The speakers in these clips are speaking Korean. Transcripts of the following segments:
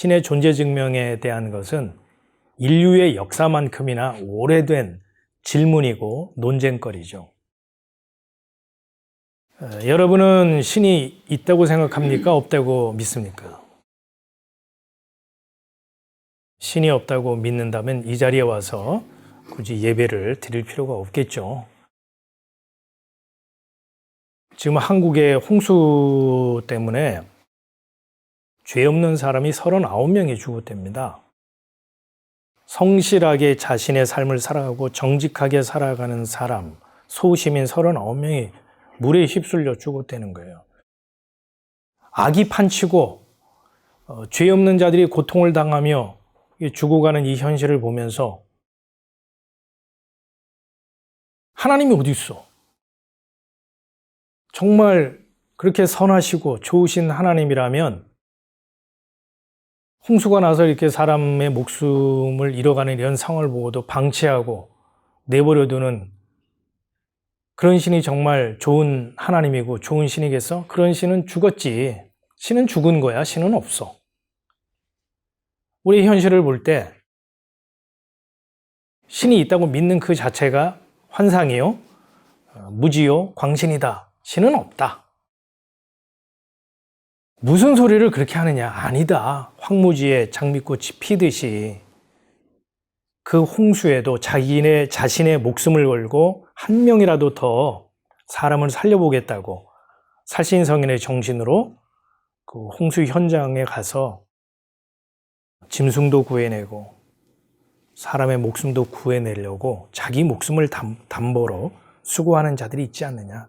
신의 존재 증명에 대한 것은 인류의 역사만큼이나 오래된 질문이고 논쟁거리죠. 어, 여러분은 신이 있다고 생각합니까? 없다고 믿습니까? 신이 없다고 믿는다면 이 자리에 와서 굳이 예배를 드릴 필요가 없겠죠. 지금 한국의 홍수 때문에 죄 없는 사람이 39명이 죽었답니다. 성실하게 자신의 삶을 살아가고 정직하게 살아가는 사람, 소시민 39명이 물에 휩쓸려 죽었다는 거예요. 악이 판치고 어, 죄 없는 자들이 고통을 당하며 죽어가는 이 현실을 보면서 하나님이 어디 있어? 정말 그렇게 선하시고 좋으신 하나님이라면 홍수가 나서 이렇게 사람의 목숨을 잃어가는 이런 상황을 보고도 방치하고 내버려두는 그런 신이 정말 좋은 하나님이고 좋은 신이겠어? 그런 신은 죽었지. 신은 죽은 거야. 신은 없어. 우리 현실을 볼 때 신이 있다고 믿는 그 자체가 환상이요, 어, 무지요, 광신이다. 신은 없다. 무슨 소리를 그렇게 하느냐? 아니다. 황무지에 장미꽃이 피듯이 그 홍수에도 자기네 자신의 목숨을 걸고 한 명이라도 더 사람을 살려보겠다고 살신성인의 정신으로 그 홍수 현장에 가서 짐승도 구해내고 사람의 목숨도 구해내려고 자기 목숨을 담, 담보로 수고하는 자들이 있지 않느냐.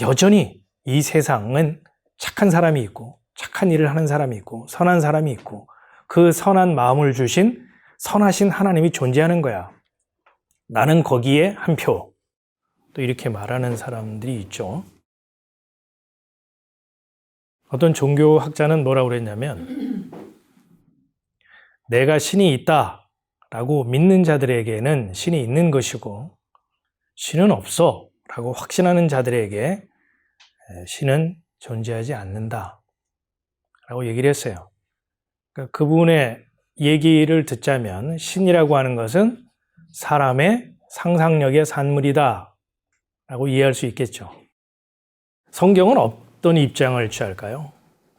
여전히 이 세상은 착한 사람이 있고 착한 일을 하는 사람이 있고 선한 사람이 있고 그 선한 마음을 주신 선하신 하나님이 존재하는 거야. 나는 거기에 한 표. 또 이렇게 말하는 사람들이 있죠. 어떤 종교학자는 뭐라고 그랬냐면, 내가 신이 있다 라고 믿는 자들에게는 신이 있는 것이고, 신은 없어 라고 확신하는 자들에게 신은 존재하지 않는다 라고 얘기를 했어요. 그러니까 그분의 얘기를 듣자면 신이라고 하는 것은 사람의 상상력의 산물이다 라고 이해할 수 있겠죠. 성경은 어떤 입장을 취할까요?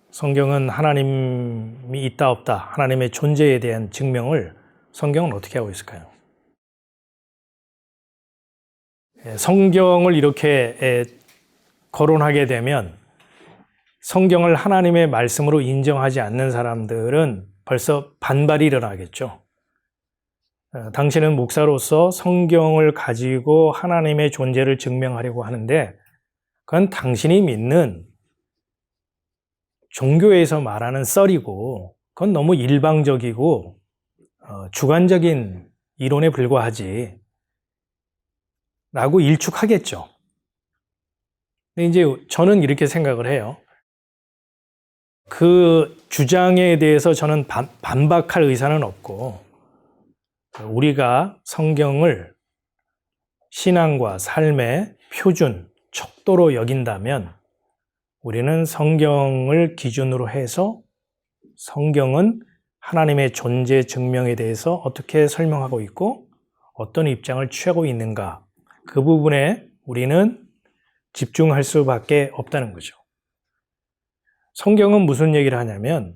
성경은 하나님이 있다 없다, 하나님의 존재에 대한 증명을 성경은 어떻게 하고 있을까요? 예, 성경을 이렇게 거론하게 되면 성경을 하나님의 말씀으로 인정하지 않는 사람들은 벌써 반발이 일어나겠죠. 어, 당신은 목사로서 성경을 가지고 하나님의 존재를 증명하려고 하는데 그건 당신이 믿는 종교에서 말하는 썰이고 그건 너무 일방적이고 어, 주관적인 이론에 불과하지 라고 일축하겠죠. 근데 이제 저는 이렇게 생각을 해요. 그 주장에 대해서 저는 반, 반박할 의사는 없고, 우리가 성경을 신앙과 삶의 표준, 척도로 여긴다면, 우리는 성경을 기준으로 해서 성경은 하나님의 존재 증명에 대해서 어떻게 설명하고 있고, 어떤 입장을 취하고 있는가, 그 부분에 우리는 집중할 수밖에 없다는 거죠. 성경은 무슨 얘기를 하냐면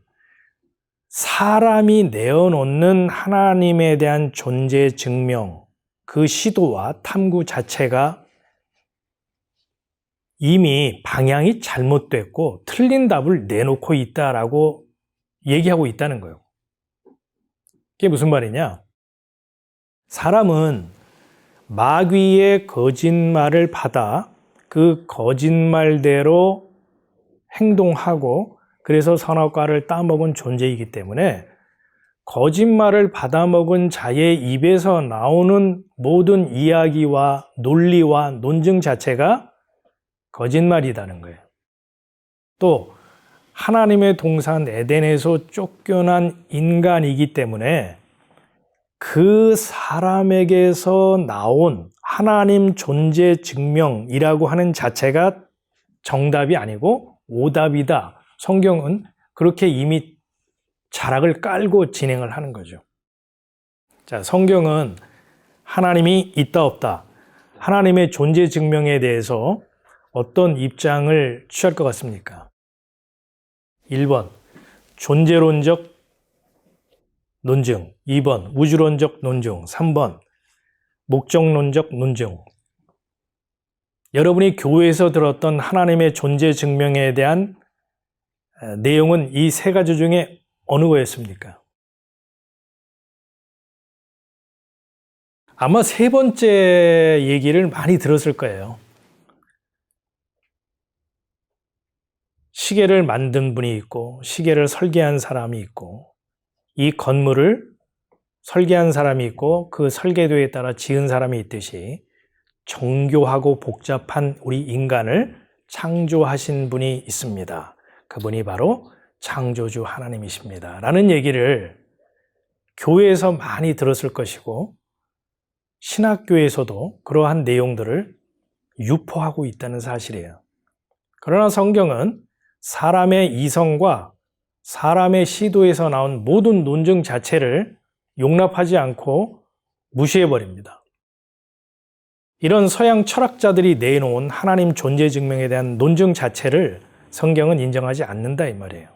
사람이 내어놓는 하나님에 대한 존재 증명, 그 시도와 탐구 자체가 이미 방향이 잘못됐고 틀린 답을 내놓고 있다라고 얘기하고 있다는 거예요. 그게 무슨 말이냐? 사람은 마귀의 거짓말을 받아 그 거짓말대로 행동하고 그래서 선악과를 따먹은 존재이기 때문에 거짓말을 받아먹은 자의 입에서 나오는 모든 이야기와 논리와 논증 자체가 거짓말이라는 거예요. 또 하나님의 동산 에덴에서 쫓겨난 인간이기 때문에 그 사람에게서 나온 하나님 존재 증명이라고 하는 자체가 정답이 아니고 오답이다. 성경은 그렇게 이미 자락을 깔고 진행을 하는 거죠. 자, 성경은 하나님이 있다 없다, 하나님의 존재 증명에 대해서 어떤 입장을 취할 것 같습니까? 1번, 존재론적 논증. 2번, 우주론적 논증. 3번, 목적론적 논증. 여러분이 교회에서 들었던 하나님의 존재 증명에 대한 내용은 이 세 가지 중에 어느 거였습니까? 아마 세 번째 얘기를 많이 들었을 거예요. 시계를 만든 분이 있고, 시계를 설계한 사람이 있고, 이 건물을 설계한 사람이 있고, 그 설계도에 따라 지은 사람이 있듯이, 정교하고 복잡한 우리 인간을 창조하신 분이 있습니다. 그분이 바로 창조주 하나님이십니다. 라는 얘기를 교회에서 많이 들었을 것이고, 신학교에서도 그러한 내용들을 유포하고 있다는 사실이에요. 그러나 성경은 사람의 이성과 사람의 시도에서 나온 모든 논증 자체를 용납하지 않고 무시해버립니다. 이런 서양 철학자들이 내놓은 하나님 존재 증명에 대한 논증 자체를 성경은 인정하지 않는다 이 말이에요.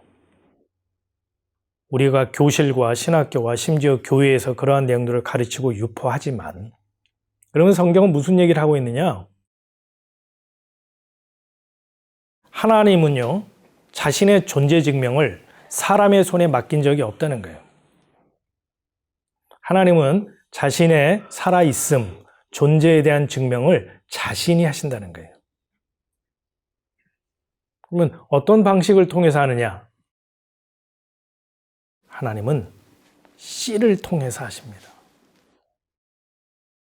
우리가 교실과 신학교와 심지어 교회에서 그러한 내용들을 가르치고 유포하지만 그러면 성경은 무슨 얘기를 하고 있느냐? 하나님은요, 자신의 존재 증명을 사람의 손에 맡긴 적이 없다는 거예요. 하나님은 자신의 살아있음, 존재에 대한 증명을 자신이 하신다는 거예요. 그러면 어떤 방식을 통해서 하느냐? 하나님은 씨를 통해서 하십니다.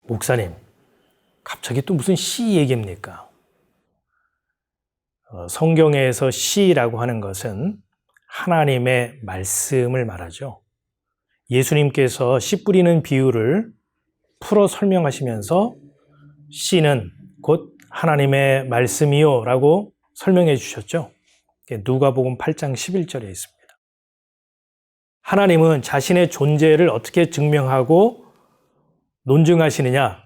목사님, 갑자기 또 무슨 씨 얘기입니까? 어, 성경에서 씨라고 하는 것은 하나님의 말씀을 말하죠. 예수님께서 씨 뿌리는 비유를 풀어 설명하시면서 씨는 곧 하나님의 말씀이요 라고 설명해 주셨죠. 누가복음 8장 11절에 있습니다. 하나님은 자신의 존재를 어떻게 증명하고 논증하시느냐?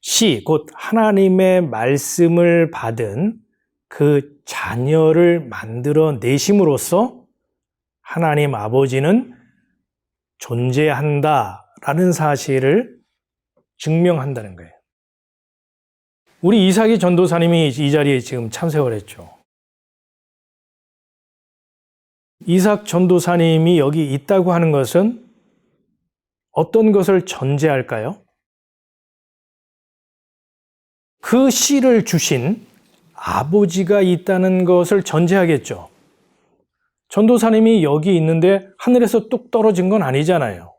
시, 곧 하나님의 말씀을 받은 그 자녀를 만들어 내심으로써 하나님 아버지는 존재한다 라는 사실을 증명한다는 거예요. 우리 이삭이 전도사님이 이 자리에 지금 참석을 했죠. 이삭 전도사님이 여기 있다고 하는 것은 어떤 것을 전제할까요? 그 씨를 주신 아버지가 있다는 것을 전제하겠죠. 전도사님이 여기 있는데 하늘에서 뚝 떨어진 건 아니잖아요.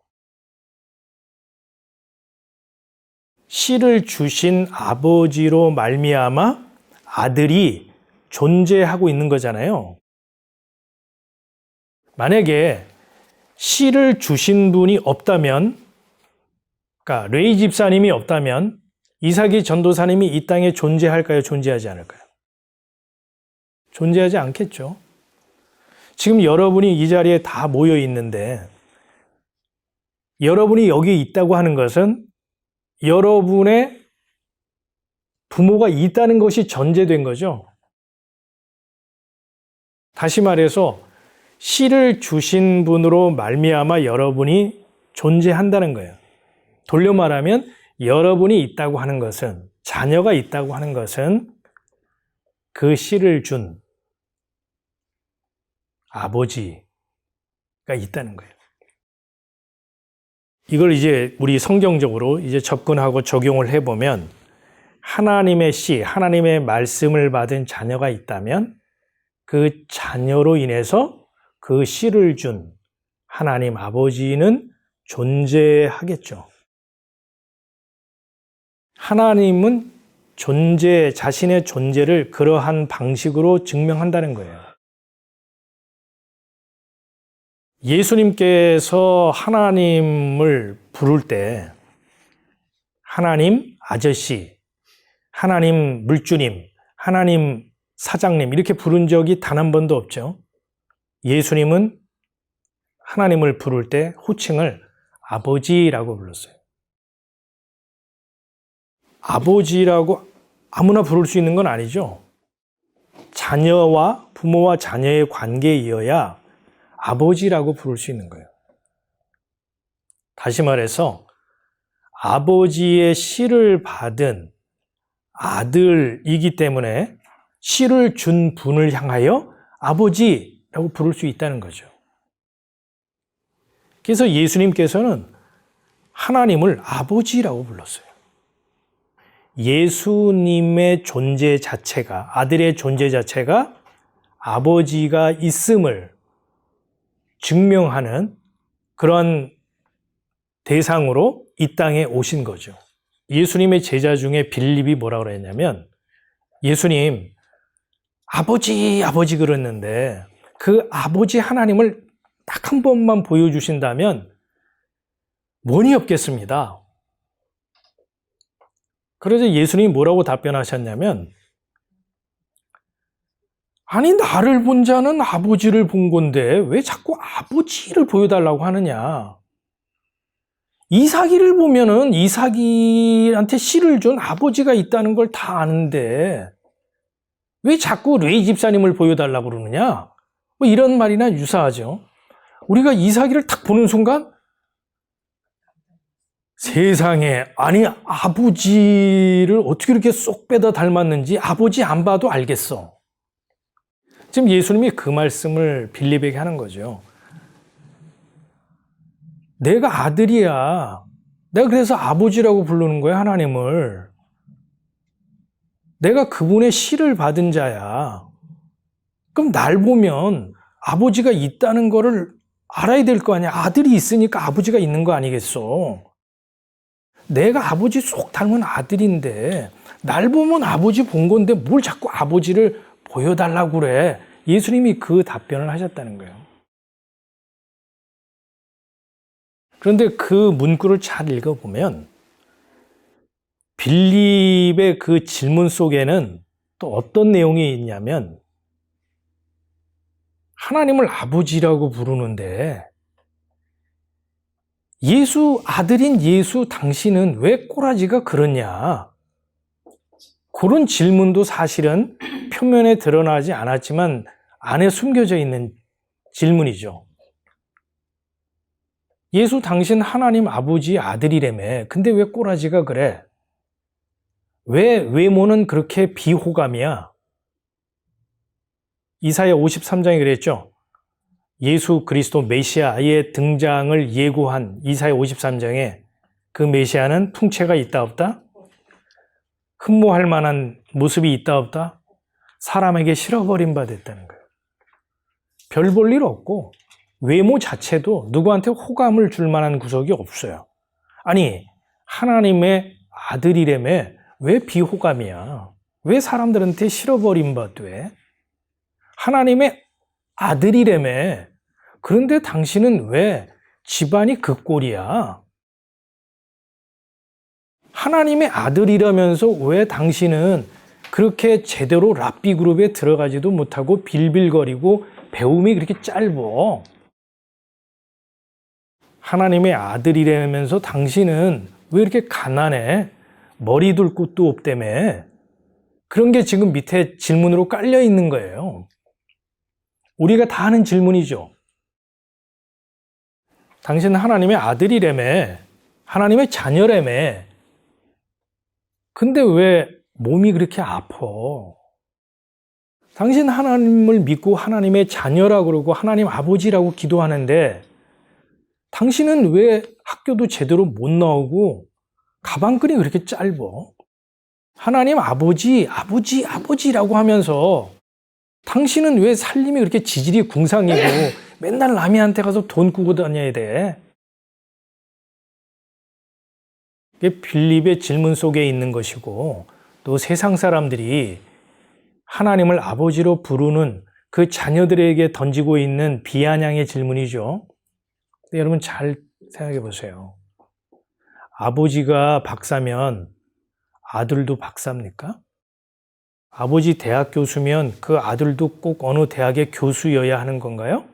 씨를 주신 아버지로 말미암아 아들이 존재하고 있는 거잖아요. 만약에 씨를 주신 분이 없다면, 그러니까 레이 집사님이 없다면 이삭이 전도사님이 이 땅에 존재할까요? 존재하지 않을까요? 존재하지 않겠죠. 지금 여러분이 이 자리에 다 모여 있는데 여러분이 여기 있다고 하는 것은 여러분의 부모가 있다는 것이 전제된 거죠. 다시 말해서 씨를 주신 분으로 말미암아 여러분이 존재한다는 거예요. 돌려 말하면 여러분이 있다고 하는 것은 자녀가 있다고 하는 것은 그 씨를 준 아버지가 있다는 거예요. 이걸 이제 우리 성경적으로 이제 접근하고 적용을 해보면 하나님의 씨, 하나님의 말씀을 받은 자녀가 있다면 그 자녀로 인해서 그 씨를 준 하나님 아버지는 존재하겠죠. 하나님은 존재, 자신의 존재를 그러한 방식으로 증명한다는 거예요. 예수님께서 하나님을 부를 때 하나님 아저씨, 하나님 물주님, 하나님 사장님 이렇게 부른 적이 단 한 번도 없죠. 예수님은 하나님을 부를 때 호칭을 아버지라고 불렀어요. 아버지라고 아무나 부를 수 있는 건 아니죠. 자녀와 부모와 자녀의 관계에 이어야 아버지라고 부를 수 있는 거예요. 다시 말해서 아버지의 씨를 받은 아들이기 때문에 씨를 준 분을 향하여 아버지라고 부를 수 있다는 거죠. 그래서 예수님께서는 하나님을 아버지라고 불렀어요. 예수님의 존재 자체가, 아들의 존재 자체가 아버지가 있음을 증명하는 그런 대상으로 이 땅에 오신 거죠. 예수님의 제자 중에 빌립이 뭐라 그랬냐면 예수님 아버지 아버지 그랬는데 그 아버지 하나님을 딱 한 번만 보여주신다면 원이 없겠습니다. 그래서 예수님이 뭐라고 답변하셨냐면 아니 나를 본 자는 아버지를 본 건데 왜 자꾸 아버지를 보여달라고 하느냐? 이삭이를 보면은 이삭이한테 씨를 준 아버지가 있다는 걸 다 아는데 왜 자꾸 레이 집사님을 보여달라고 그러느냐? 뭐 이런 말이나 유사하죠. 우리가 이삭이를 딱 보는 순간 세상에 아니 아버지를 어떻게 이렇게 쏙 빼다 닮았는지 아버지 안 봐도 알겠어. 지금 예수님이 그 말씀을 빌립에게 하는 거죠. 내가 아들이야. 내가 그래서 아버지라고 부르는 거야, 하나님을. 내가 그분의 씨를 받은 자야. 그럼 날 보면 아버지가 있다는 거를 알아야 될 거 아니야. 아들이 있으니까 아버지가 있는 거 아니겠어. 내가 아버지 쏙 닮은 아들인데 날 보면 아버지 본 건데 뭘 자꾸 아버지를 보여달라고 그래. 예수님이 그 답변을 하셨다는 거예요. 그런데 그 문구를 잘 읽어보면 빌립의 그 질문 속에는 또 어떤 내용이 있냐면 하나님을 아버지라고 부르는데 예수 아들인 예수 당신은 왜 꼬라지가 그러냐? 그런 질문도 사실은 표면에 드러나지 않았지만 안에 숨겨져 있는 질문이죠. 예수 당신 하나님 아버지 아들이래매. 근데 왜 꼬라지가 그래? 왜 외모는 그렇게 비호감이야? 이사야 53장에 그랬죠. 예수 그리스도 메시아의 등장을 예고한 이사야 53장에 그 메시아는 풍채가 있다 없다? 흠모할 만한 모습이 있다 없다? 사람에게 실어버린 바 됐다는 거예요. 별 볼 일 없고 외모 자체도 누구한테 호감을 줄 만한 구석이 없어요. 아니 하나님의 아들이래매 왜 비호감이야? 왜 사람들한테 바 돼? 하나님의 아들이래매 그런데 당신은 왜 집안이 그 꼴이야? 하나님의 아들이라면서 왜 당신은 그렇게 제대로 랍비 그룹에 들어가지도 못하고 빌빌거리고 배움이 그렇게 짧어? 하나님의 아들이라면서 당신은 왜 이렇게 가난해? 머리 둘 곳도 없다며? 그런 게 지금 밑에 질문으로 깔려 있는 거예요. 우리가 다 하는 질문이죠. 당신은 하나님의 아들이라며? 하나님의 자녀라며? 근데 왜 몸이 그렇게 아파? 당신 하나님을 믿고 하나님의 자녀라고 그러고 하나님 아버지라고 기도하는데 당신은 왜 학교도 제대로 못 나오고 가방끈이 그렇게 짧어? 하나님 아버지, 아버지, 아버지라고 하면서 당신은 왜 살림이 그렇게 지질이 궁상이고 맨날 남이한테 가서 돈 꾸고 다녀야 돼? 이게 빌립의 질문 속에 있는 것이고 또 세상 사람들이 하나님을 아버지로 부르는 그 자녀들에게 던지고 있는 비아냥의 질문이죠. 여러분 잘 생각해 보세요. 아버지가 박사면 아들도 박사입니까? 아버지 대학 교수면 그 아들도 꼭 어느 대학의 교수여야 하는 건가요?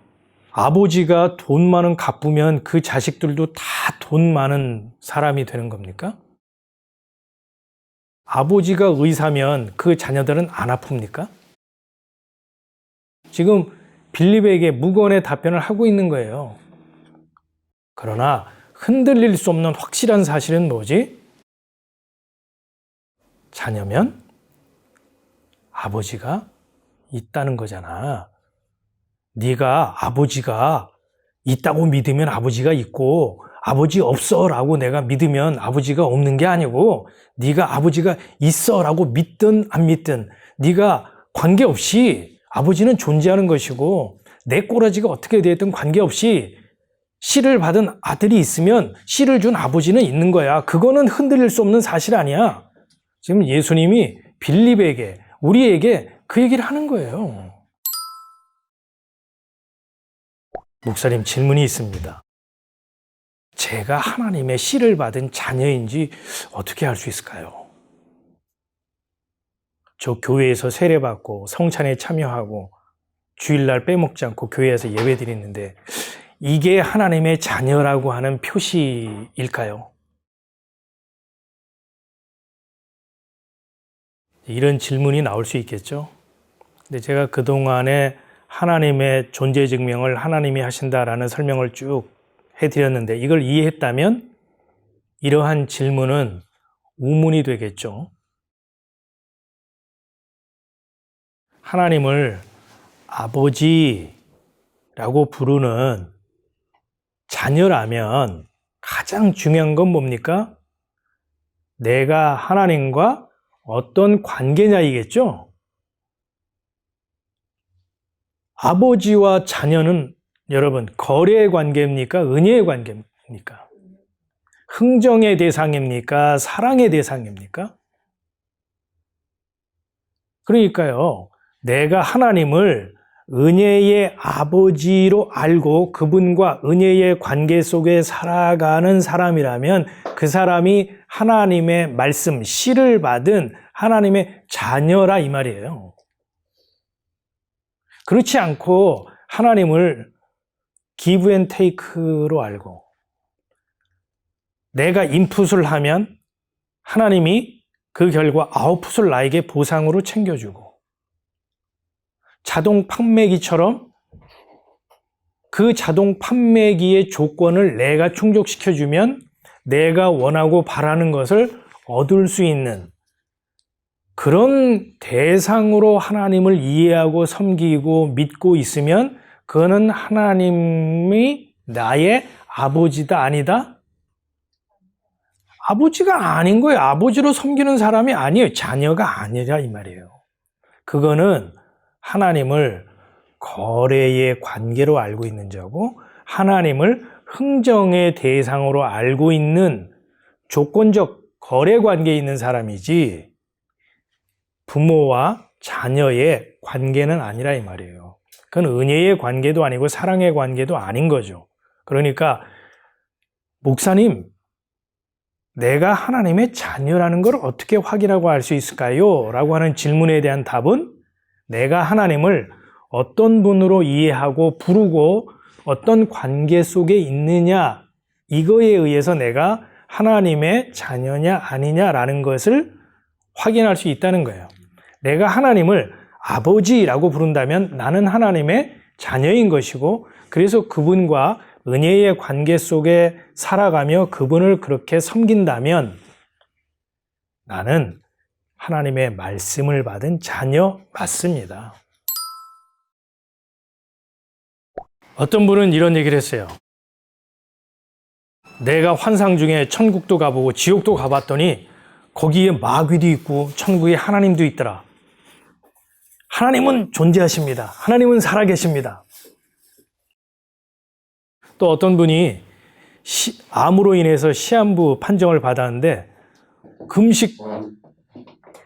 아버지가 돈 많은 갑부면 그 자식들도 다 돈 많은 사람이 되는 겁니까? 아버지가 의사면 그 자녀들은 안 아픕니까? 지금 빌립에게 무건의 답변을 하고 있는 거예요. 그러나 흔들릴 수 없는 확실한 사실은 뭐지? 자녀면 아버지가 있다는 거잖아. 네가 아버지가 있다고 믿으면 아버지가 있고 아버지 없어라고 내가 믿으면 아버지가 없는 게 아니고 네가 아버지가 있어라고 믿든 안 믿든 네가 관계없이 아버지는 존재하는 것이고 내 꼬라지가 어떻게 되든 관계없이 씨를 받은 아들이 있으면 씨를 준 아버지는 있는 거야. 그거는 흔들릴 수 없는 사실 아니야. 지금 예수님이 빌립에게 우리에게 그 얘기를 하는 거예요. 목사님 질문이 있습니다. 제가 하나님의 씨를 받은 자녀인지 어떻게 알 수 있을까요? 저 교회에서 세례받고 성찬에 참여하고 주일날 빼먹지 않고 교회에서 예배 드리는데 이게 하나님의 자녀라고 하는 표시일까요? 이런 질문이 나올 수 있겠죠. 근데 제가 그동안에 하나님의 존재 증명을 하나님이 하신다라는 설명을 쭉 해드렸는데 이걸 이해했다면 이러한 질문은 우문이 되겠죠. 하나님을 아버지라고 부르는 자녀라면 가장 중요한 건 뭡니까? 내가 하나님과 어떤 관계냐이겠죠? 아버지와 자녀는 여러분 거래의 관계입니까? 은혜의 관계입니까? 흥정의 대상입니까? 사랑의 대상입니까? 그러니까요. 내가 하나님을 은혜의 아버지로 알고 그분과 은혜의 관계 속에 살아가는 사람이라면 그 사람이 하나님의 말씀, 씨를 받은 하나님의 자녀라 이 말이에요. 그렇지 않고 하나님을 기브 앤 테이크로 알고 내가 인풋을 하면 하나님이 그 결과 아웃풋을 나에게 보상으로 챙겨주고 자동 판매기처럼 그 자동 판매기의 조건을 내가 충족시켜주면 내가 원하고 바라는 것을 얻을 수 있는 그런 대상으로 하나님을 이해하고 섬기고 믿고 있으면 그거는 하나님이 나의 아버지다 아니다? 아버지가 아닌 거예요. 아버지로 섬기는 사람이 아니에요. 자녀가 아니라 이 말이에요. 그거는 하나님을 거래의 관계로 알고 있는 자고 하나님을 흥정의 대상으로 알고 있는 조건적 거래 관계에 있는 사람이지 부모와 자녀의 관계는 아니라 이 말이에요. 그건 은혜의 관계도 아니고 사랑의 관계도 아닌 거죠. 그러니까 목사님 내가 하나님의 자녀라는 걸 어떻게 확인하고 알 수 있을까요? 라고 하는 질문에 대한 답은 내가 하나님을 어떤 분으로 이해하고 부르고 어떤 관계 속에 있느냐 이거에 의해서 내가 하나님의 자녀냐 아니냐라는 것을 확인할 수 있다는 거예요. 내가 하나님을 아버지라고 부른다면 나는 하나님의 자녀인 것이고 그래서 그분과 은혜의 관계 속에 살아가며 그분을 그렇게 섬긴다면 나는 하나님의 말씀을 받은 자녀 맞습니다. 어떤 분은 이런 얘기를 했어요. 내가 환상 중에 천국도 가보고 지옥도 가봤더니 거기에 마귀도 있고 천국에 하나님도 있더라. 하나님은 존재하십니다. 하나님은 살아계십니다. 또 어떤 분이 시, 암으로 인해서 시한부 판정을 받았는데 금식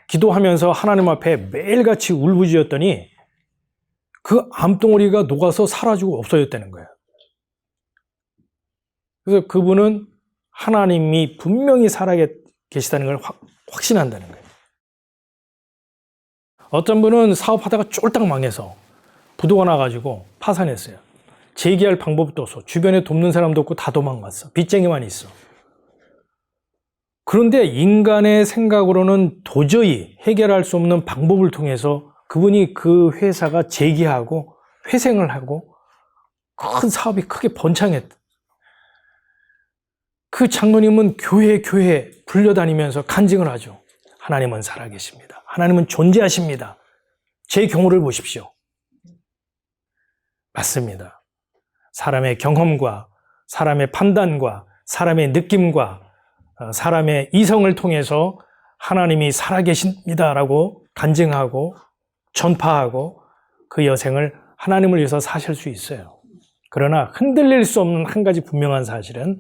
기도하면서 하나님 앞에 매일같이 울부짖었더니 그 암덩어리가 녹아서 사라지고 없어졌다는 거예요. 그래서 그분은 하나님이 분명히 살아 계시다는 걸 확, 확신한다는 거예요. 어떤 분은 사업하다가 쫄딱 망해서 부도가 나가지고 파산했어요. 제기할 방법도 없어. 주변에 돕는 사람도 없고 다 도망갔어. 빚쟁이만 있어. 그런데 인간의 생각으로는 도저히 해결할 수 없는 방법을 통해서 그분이 그 회사가 재기하고 회생을 하고 큰 사업이 크게 번창했다. 그 장로님은 교회 교회 불려다니면서 간증을 하죠. 하나님은 살아계십니다. 하나님은 존재하십니다. 제 경우를 보십시오. 맞습니다. 사람의 경험과 사람의 판단과 사람의 느낌과 어, 사람의 이성을 통해서 하나님이 살아계십니다라고 간증하고 전파하고 그 여생을 하나님을 위해서 사실 수 있어요. 그러나 흔들릴 수 없는 한 가지 분명한 사실은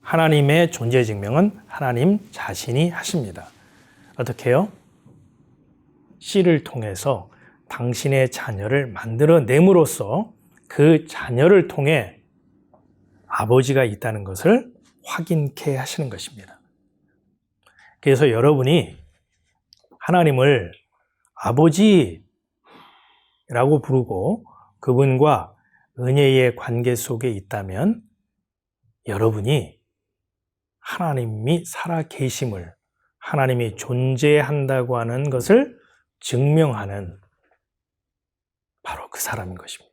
하나님의 존재 증명은 하나님 자신이 하십니다. 어떻게 해요? 씨를 통해서 당신의 자녀를 만들어 내므로써 그 자녀를 통해 아버지가 있다는 것을 확인케 하시는 것입니다. 그래서 여러분이 하나님을 아버지라고 부르고 그분과 은혜의 관계 속에 있다면 여러분이 하나님이 살아 계심을 하나님이 존재한다고 하는 것을 증명하는 바로 그 사람인 것입니다.